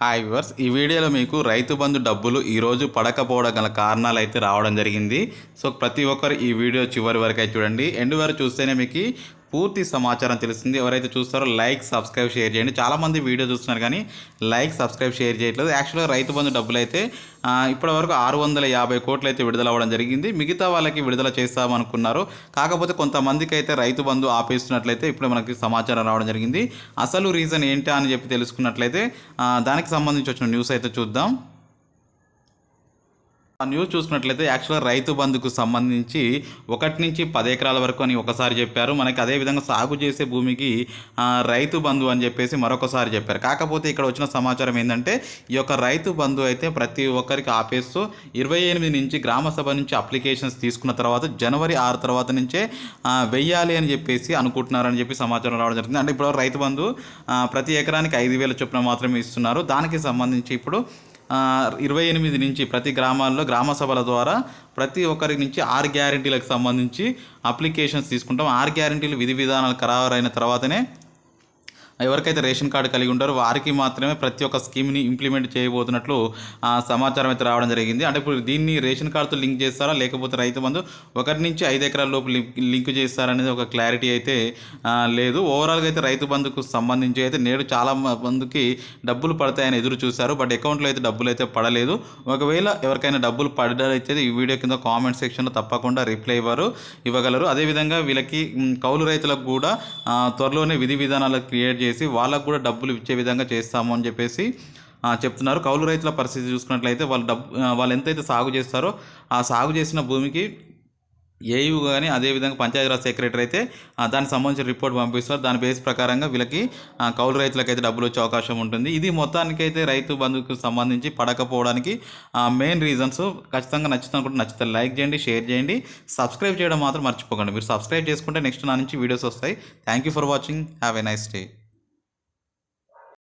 Hi viewers ఈ వీడియోలో మీకు రైతు బంధు డబ్బులు ఈరోజు పడకపోవడం గల కారణాలు అయితే రావడం జరిగింది. సో ప్రతి ఒక్కరు ఈ వీడియో చివరి వరకు అయితే చూడండి. ఎండ్ వరకు చూస్తేనే మీకు పూర్తి సమాచారం తెలుస్తుంది. ఎవరైతే చూస్తారో లైక్ సబ్స్క్రైబ్ షేర్ చేయండి. చాలామంది వీడియో చూస్తున్నారు కానీ లైక్ సబ్స్క్రైబ్ షేర్ చేయట్లేదు. యాక్చువల్గా రైతు బంధు డబ్బులు అయితే ఇప్పటి ఇప్పటివరకు ఆరు వందల యాభై కోట్లు అయితే విడుదల అవ్వడం జరిగింది. మిగతా వాళ్ళకి విడుదల చేస్తామనుకున్నారు. కాకపోతే కొంతమందికి అయితే రైతు బంధు ఆపేస్తున్నట్లయితే ఇప్పుడు మనకి సమాచారం రావడం జరిగింది. అసలు రీజన్ ఏంటా అని చెప్పి తెలుసుకున్నట్లయితే దానికి సంబంధించి వచ్చిన న్యూస్ అయితే చూద్దాం. ఆ న్యూస్ చూసినట్లయితే యాక్చువల్గా రైతు బంధుకు సంబంధించి ఒకటి నుంచి పది ఎకరాల వరకు అని ఒకసారి చెప్పారు. మనకి అదేవిధంగా సాగు చేసే భూమికి రైతు బంధు అని చెప్పేసి మరొకసారి చెప్పారు. కాకపోతే ఇక్కడ వచ్చిన సమాచారం ఏంటంటే ఈ యొక్క రైతు బంధు అయితే ప్రతి ఒక్కరికి ఆపేస్తూ ఇరవై ఎనిమిది నుంచి గ్రామ సభ నుంచి అప్లికేషన్స్ తీసుకున్న తర్వాత జనవరి ఆరు తర్వాత నుంచే వెయ్యాలి అని చెప్పేసి అనుకుంటున్నారని చెప్పి సమాచారం రావడం జరిగింది అంటే ఇప్పుడు రైతు బంధు ప్రతి ఎకరానికి ఐదు వేల చొప్పున మాత్రమే ఇస్తున్నారు. దానికి సంబంధించి ఇప్పుడు ఇరవై ఎనిమిది నుంచి ప్రతి గ్రామాల్లో గ్రామ సభల ద్వారా ప్రతి ఒక్కరి నుంచి ఆరు గ్యారంటీలకు సంబంధించి అప్లికేషన్స్ తీసుకుంటాం. ఆరు గ్యారంటీలు విధి విధానాలు ఖరారైన తర్వాతనే ఎవరికైతే రేషన్ కార్డు కలిగి ఉంటారో వారికి మాత్రమే ప్రతి ఒక్క స్కీమ్ని ఇంప్లిమెంట్ చేయబోతున్నట్లు సమాచారం అయితే రావడం జరిగింది. అంటే ఇప్పుడు దీన్ని రేషన్ కార్డుతో లింక్ చేస్తారా? లేకపోతే రైతు బంధు ఒకటి నుంచి ఐదు ఎకరాల లోపు లింక్ లింక్ చేస్తారనేది ఒక క్లారిటీ అయితే లేదు. ఓవరాల్గా అయితే రైతు బంధుకు సంబంధించి అయితే నేడు చాలా మ- మందికి డబ్బులు పడతాయని ఎదురు చూశారు. బట్ అకౌంట్లో అయితే డబ్బులు అయితే పడలేదు. ఒకవేళ ఎవరికైనా డబ్బులు పడ్డారైతే ఈ వీడియో కింద కామెంట్ సెక్షన్లో తప్పకుండా రిప్లై ఇవ్వరు ఇవ్వగలరు. అదేవిధంగా వీళ్ళకి కౌలు రైతులకు కూడా త్వరలోనే విధి విధానాలు క్రియేట్ చేసి వాళ్ళకు కూడా డబ్బులు ఇచ్చే విధంగా చేస్తాము అని చెప్పేసి చెప్తున్నారు. కౌలు రైతుల పరిస్థితి చూసుకున్నట్లయితే వాళ్ళు డబ్బు వాళ్ళు ఎంతైతే సాగు చేస్తారో ఆ సాగు చేసిన భూమికి ఏయు కానీ అదేవిధంగా పంచాయతీరాజ్ సెక్రటరీ అయితే దానికి సంబంధించిన రిపోర్ట్ పంపిస్తారు. దాని బేస్ ప్రకారంగా వీళ్ళకి కౌలు కౌలు రైతులకైతే డబ్బులు వచ్చే అవకాశం ఉంటుంది. ఇది మొత్తానికైతే రైతు బంధుకు సంబంధించి పడకపోవడానికి మెయిన్ రీజన్స్ ఖచ్చితంగా నచ్చుతుంది అనుకుంటే నచ్చితే లైక్ చేయండి షేర్ చేయండి. సబ్స్క్రైబ్ చేయడం మాత్రం మర్చిపోకండి. మీరు సబ్స్క్రైబ్ చేసుకుంటే నెక్స్ట్ నా నుంచి వీడియోస్ వస్తాయి. Thank you for watching. Have a nice day.